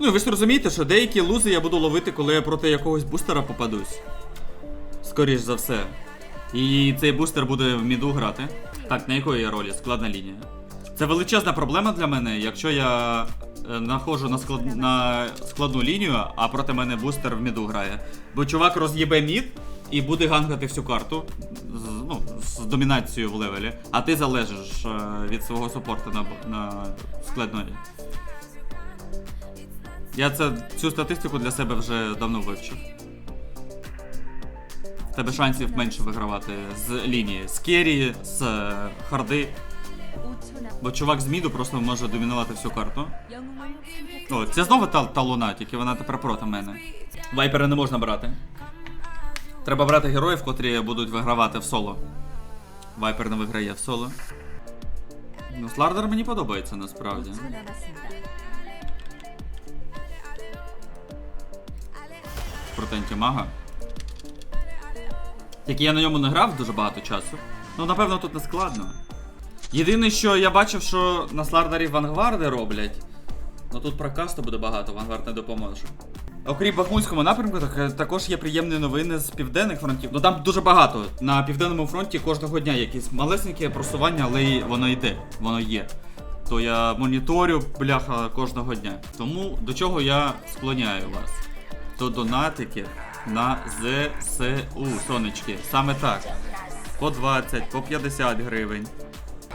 Ну і ви ж розумієте, що деякі лузи я буду ловити, коли я проти якогось бустера попадусь. Скоріш за все. І цей бустер буде в міду грати. Так, на якої я ролі? Складна лінія. Це величезна проблема для мене, якщо я е, находжу на, склад... на складну лінію, а проти мене бустер в міду грає. Бо чувак роз'єбе мід і буде гангати всю карту з, ну, з домінацією в левелі, а ти залежиш е, від свого супорту на, на складної. Я це, цю статистику для себе вже давно вивчив. В тебе шансів менше вигравати з лінії. З керрі, з е, харди. Бо чувак з міду просто може домінувати всю карту. О, це знову та, та луна, тільки вона тепер проти мене. Вайпера не можна брати. Треба брати героїв, котрі будуть вигравати в соло. Вайпер не виграє в соло. Ну, Слардер мені подобається насправді. Проти антимага. Тільки я на ньому не грав дуже багато часу. Ну, напевно, тут не складно. Єдине, що я бачив, що на Слардері вангварди роблять. Ну тут про касту буде багато, вангвард не допоможе. Окрім Бахмутському напрямку, так, також є приємні новини з південних фронтів. Ну там дуже багато. На південному фронті кожного дня якісь малесеньке просування, але воно йде, воно є. То я моніторю, бляха, кожного дня. Тому до чого я склоняю вас? До донатиків на ЗСУ, сонечки. Саме так. По 20, по 50 гривень.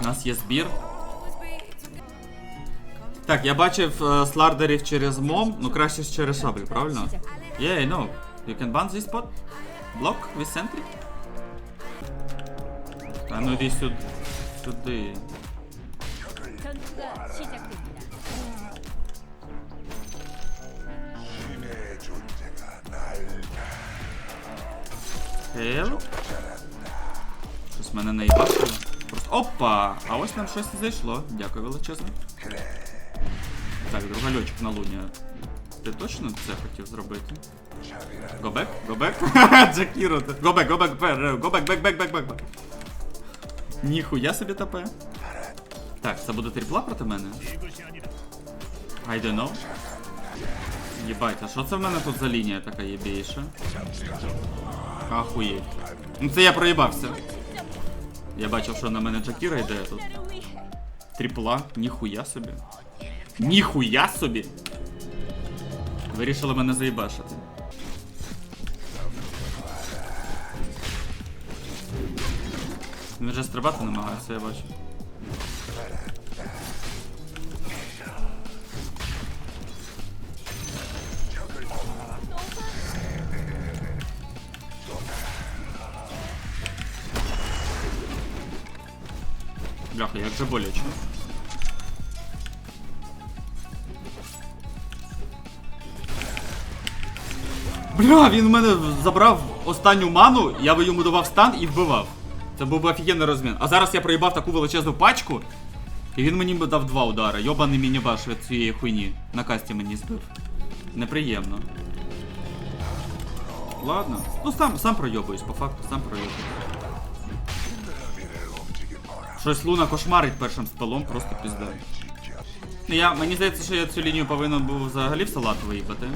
У нас є збір. Так, я бачив е, слардерів через мом, ну краще через шаблю, правильно? Yeah, I know. You can ban this spot? Block with sentry? А ну йди сюди. Сюди. Хел. Щось мене не. Просто. Опа! А ось нам щось зайшло. Дякую величезно. Так, другальочок на луні. Ти точно це хотів зробити? Гобек? Гобек? Джакіро. Гобек, гобек, гобек, бек, бек, бек, бек. бек. Ніхуя собі тапе. Так, це буде трипла проти мене? I don't know. Єбать, а що це в мене тут за лінія така єбейша? Ахуєть. Ну це я проїбався. Я бачив, що на мене Джакіра йде тут. Трипла, ніхуя собі. Ніхуя собі! Вирішили мене заїбашити. Він вже стрибати намагається, я бачу. Бляха, як же боляче. Бля, він в мене забрав останню ману, я би йому давав стан і вбивав. Це був би офігенний розмін. А зараз я проїбав таку величезну пачку, і він мені би дав два удари. Йобаний міні-баш від цієї хуйні. На касті мені збив. Неприємно. Ладно. Ну сам, сам пройобуюсь, по факту, сам пройобуюсь. Щось Луна кошмарить першим спелом, просто пізда. Ну, Я, мені здається, що я цю лінію повинен був взагалі в салат виїбати.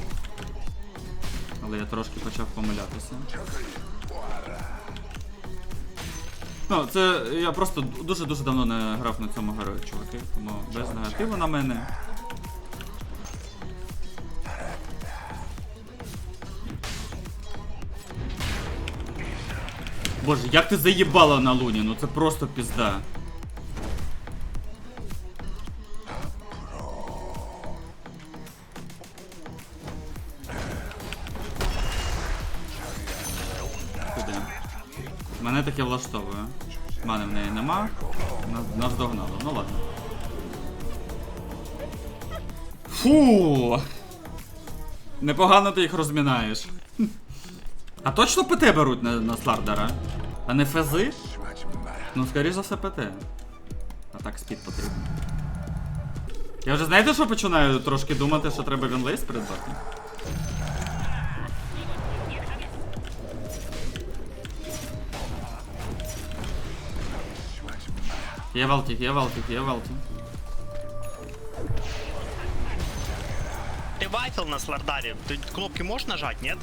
Але я трошки почав помилятися. Ну, це я просто дуже-дуже давно не грав на цьому герою, чуваки. Тому без негативу на мене. Боже, як ти заїбала на луні, ну це просто пізда. Таке влаштовує. Мани в неї нема. Нас, догнало. Ну ладно. Фу! Непогано ти їх розмінаєш. А точно ПТ беруть на, на Слардера? А не фези? Ну, скоріш за все ПТ. А так спід потрібен. Я вже знаєте, що починаю трошки думати, що треба вінлейс придбати? Є валтів, є валтів, є валтів. ревайфл на Слардаре. Ты кнопки можешь нажать, нет?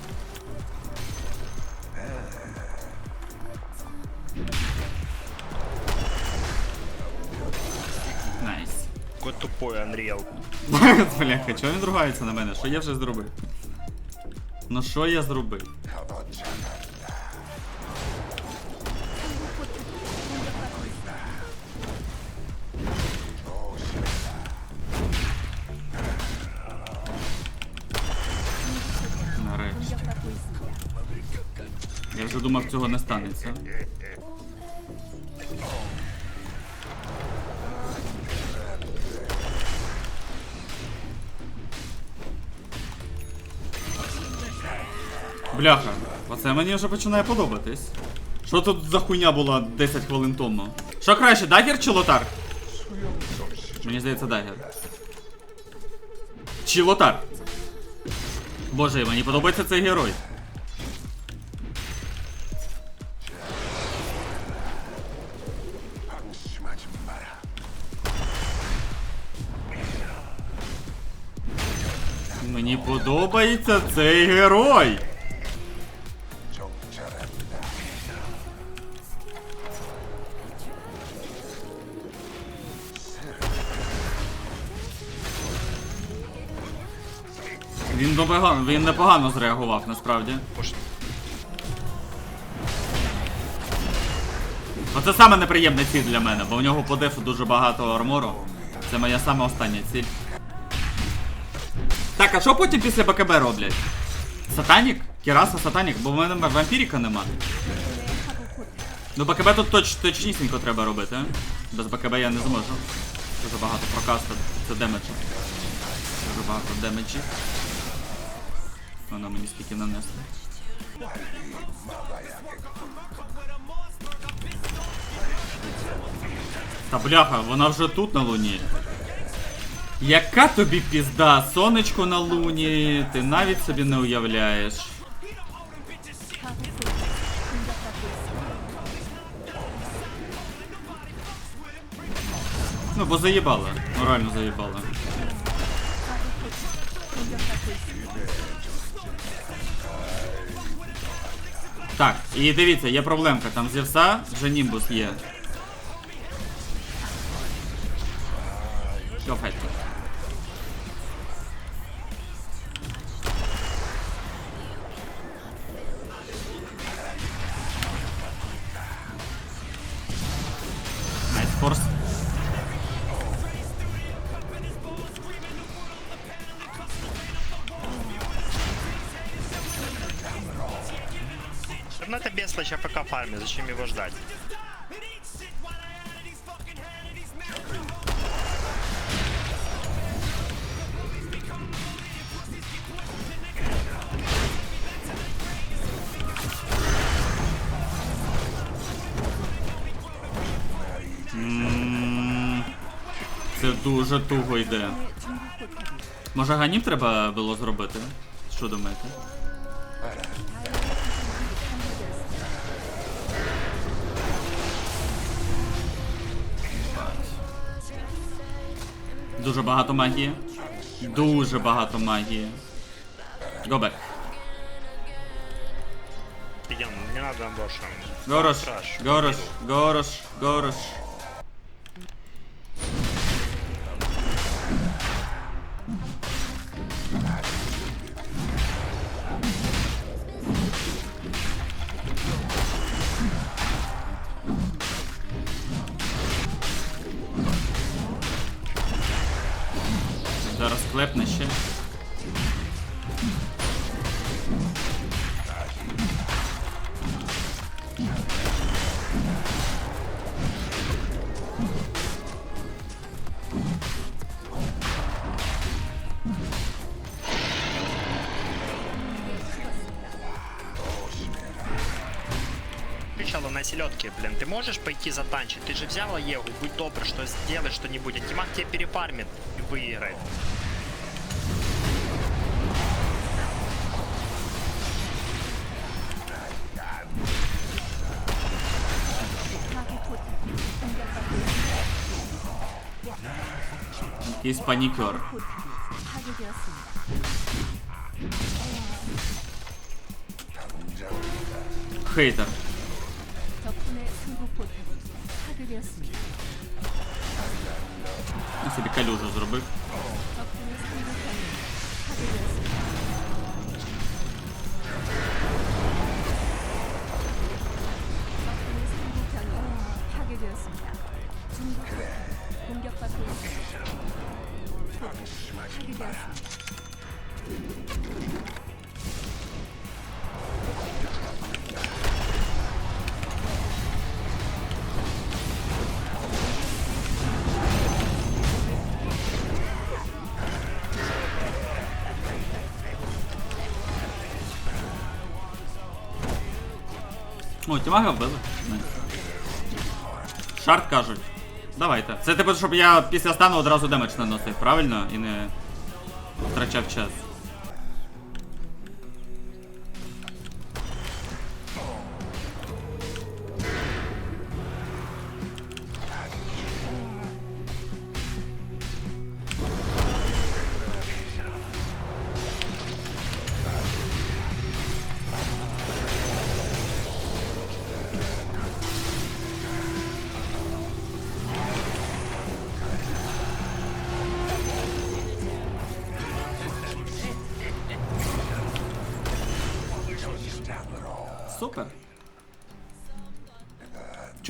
Найс. Какой тупой Unreal. Бляха, чого він ругається на мене? Що я вже зробив? Ну що я зробив? Я вже думав, цього не станеться. Бляха, оце мені вже починає подобатись. Що тут за хуйня була 10 хвилин тому? Що краще, дагер чи лотар? Мені здається, дагер. Чи лотар? Боже, мені подобається цей герой. Мені подобається цей герой. Він непогано, він непогано зреагував насправді. Оце саме неприємна ціль для мене, бо в нього по дефу дуже багато армору. Це моя саме остання ціль. Так, а що потім після БКБ роблять? Сатанік? Кіраса Сатанік, бо в мене вампіріка нема. Ну БКБ тут точ, точнісінько треба робити. Без БКБ я не зможу. Дуже багато прокаста, це демеджі. Дуже багато демеджі. Воно мені стільки нанесло. Та бляха, вона вже тут на луні. Яка тобі пізда, сонечко на луні, ти навіть собі не уявляєш. Ну, бо заїбала. Морально заїбала. Так, і дивіться, є проблемка. Там Зевса вже Німбус є. Force. Ну это бесплач АФК фарме, зачем его ждать? Це дуже туго йде. Може ганім треба було зробити? Що думаєте? Дуже багато магії. Дуже багато магії. Go back. Идем, не надо больше. Горош, Траш. Горош, Горош, Горош. выстрела на селедке, блин. Ты можешь пойти затанчить? Ты же взяла Еву, будь добр, что сделай что-нибудь. Антимаг тебя перепармит и выиграет. Есть паникер. Хейтер. 파괴되었습니다. Я собі калюжу зробив. 덕분에 승부포탑이 파괴되었습니다. 덕분에 승부포탑이 파괴되었습니다. 중국 공격받고 있습니다. 파괴되었습니다. О, тімага. Найс. Шарт кажуть. Давайте. Це типу, щоб я після стану одразу демедж наносив, правильно? І не втрачав час.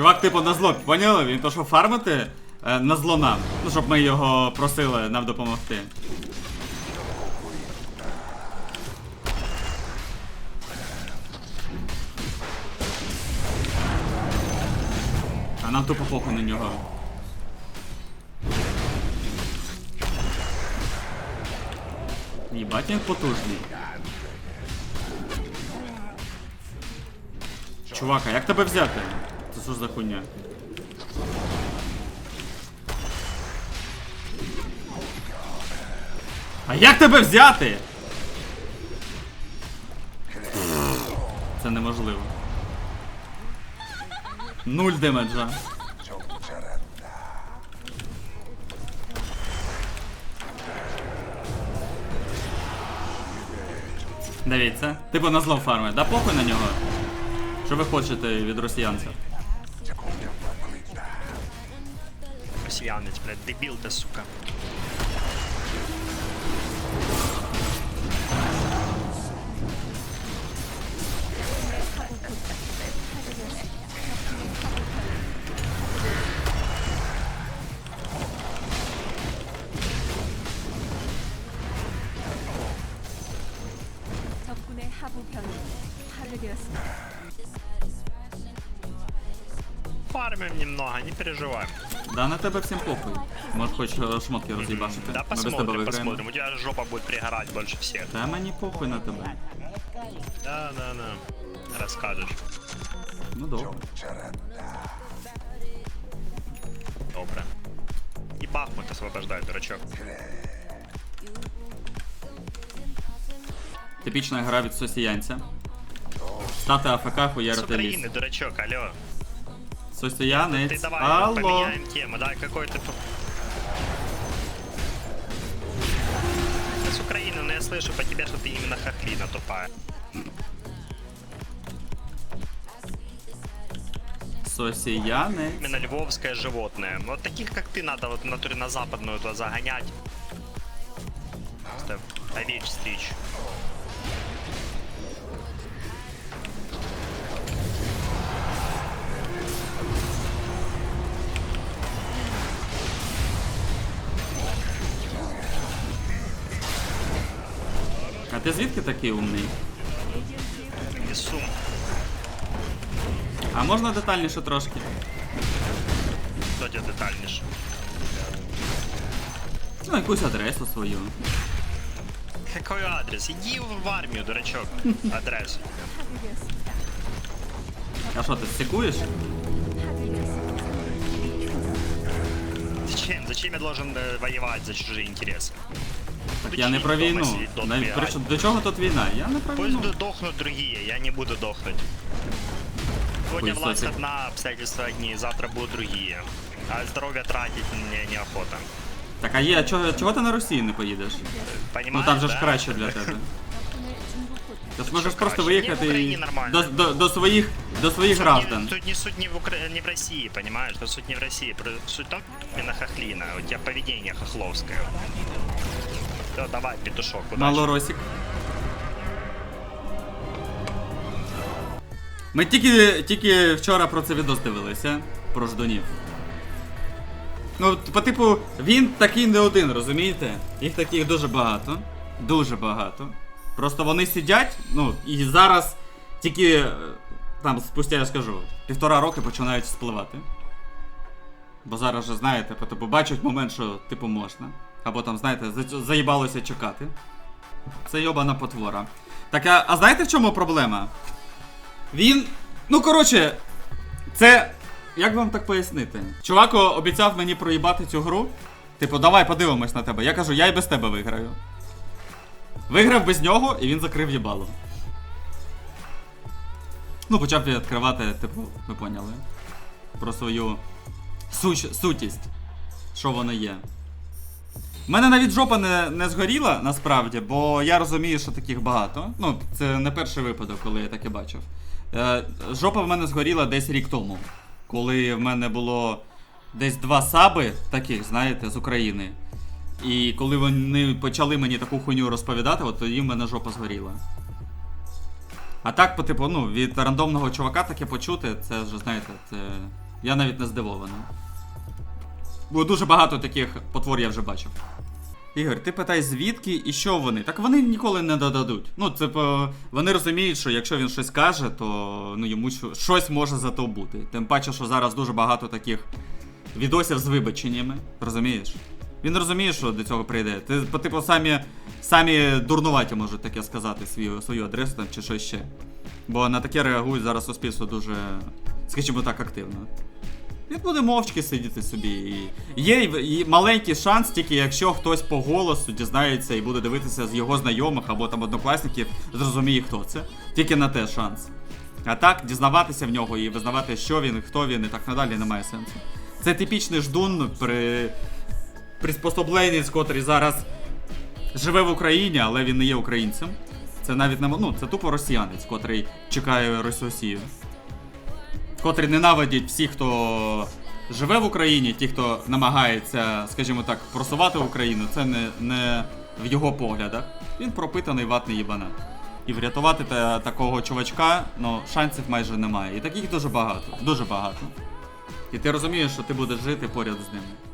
Чувак, типу, на зло, поняли? Він то, що фармити е, на зло нам. Ну, щоб ми його просили нам допомогти. А нам тупо похуй на нього. Їбать він потужний. Чувак, а як тебе взяти? Це що ж за хуйня? А як тебе взяти? Це неможливо. Нуль демеджа. Дивіться. Типу на зло фарми. Да похуй на нього. Що ви хочете від росіянця? пьяниц, блядь, дебил ты, сука. Фармим немного, не переживаем. Да на тебе всім похуй. Може хоч е, шмотки роз'їбашити. Да, Ми без тебе посмотрим, виграємо. посмотрим. У тебя жопа будет пригорать больше всех. Та мені похуй на тебе. Да, да, да. Расскажешь. Ну добре. Добре. И Бахмут освобождай, дурачок. Типічна гра від сосіянця. Стати АФК С хуярити ліс. Украины, дурачок, алло. Ты Сосіянець. давай Алло. поменяем тему, дай какой ты... С Украины, но я слышу по тебе, что ты именно хохлина тупая. Сосіянець. Именно львовское животное. Вот таких, как ты, надо вот в натуре на западную туда загонять. Просто овечь стричь. ти звідки такий умний? Із сум. А можна детальніше трошки? Тоді детальніше. Ну, якусь адресу свою. Какой адрес? Іди в армію, дурачок. Адрес. А що, ти стикуєш? Зачем? Зачем я должен воевать за чужие интересы? Я не про війну. Навіть. До чого тут війна? Я не про війну. Пусть дохнуть другие, я не буду дохнуть. Сегодня Ой, власть одна, обстоятельства одни, завтра будут другие. А здоровье тратить мне неохота. Так а є, а чого, чого ти на Росію не поїдеш? Ну там же ж краще для тебе. Ти зможеш просто виїхати Ні, до, до, до своїх до своїх граждан. Тут не суть не в, Укра... не в России, понимаешь? Тут суть не в России. Суть там именно хохлина. У тебя поведение хохловское. Все, давай, петушок. Малоросик. Ми тільки, тільки вчора про це відос дивилися, про ждунів. Ну, по типу, він такий не один, розумієте? Їх таких дуже багато. Дуже багато. Просто вони сидять, ну, і зараз тільки е, там, спустя я скажу, півтора роки починають спливати. Бо зараз же, знаєте, типу бачать момент, що типу можна. Або там, знаєте, заїбалося чекати. Це йобана потвора. Так, а, а знаєте в чому проблема? Він. Ну, коротше, це. Як вам так пояснити? Чувак обіцяв мені проїбати цю гру. Типу, давай подивимось на тебе. Я кажу, я і без тебе виграю. Виграв без нього, і він закрив їбало. Ну, почав відкривати, типу, ви поняли. Про свою суч... сутість. Що воно є. У мене навіть жопа не, не згоріла насправді, бо я розумію, що таких багато. Ну, це не перший випадок, коли я таке бачив. Е, жопа в мене згоріла десь рік тому, коли в мене було десь два саби таких, знаєте, з України. І коли вони почали мені таку хуйню розповідати, от тоді в мене жопа згоріла. А так, по типу, ну, від рандомного чувака таке почути, це вже, знаєте, це. Я навіть не здивований. Бо дуже багато таких потвор я вже бачив. Ігор, ти питай, звідки і що вони? Так вони ніколи не додадуть. Ну, по- вони розуміють, що якщо він щось каже, то ну, йому щось може за то бути. Тим паче, що зараз дуже багато таких відосів з вибаченнями. Розумієш? Він розуміє, що до цього прийде. Ти, по типу, самі, самі дурнуваті можуть таке сказати свою, свою адресу там, чи щось ще. Бо на таке реагують зараз суспільство дуже, скажімо так, активно. Він буде мовчки сидіти собі. І є і маленький шанс, тільки якщо хтось по голосу дізнається і буде дивитися з його знайомих або там однокласників, зрозуміє, хто це. Тільки на те шанс. А так, дізнаватися в нього і визнавати, що він, хто він і так надалі, немає сенсу. Це типічний ждун при приспособленець, котрий зараз живе в Україні, але він не є українцем. Це навіть не ну, це тупо росіянець, котрий чекає Росію котрі ненавидять всіх, хто живе в Україні, ті, хто намагається, скажімо так, просувати Україну, це не, не в його поглядах. Він пропитаний ватний їбанат. І врятувати та, такого чувачка, ну, шансів майже немає. І таких дуже багато, дуже багато. І ти розумієш, що ти будеш жити поряд з ними.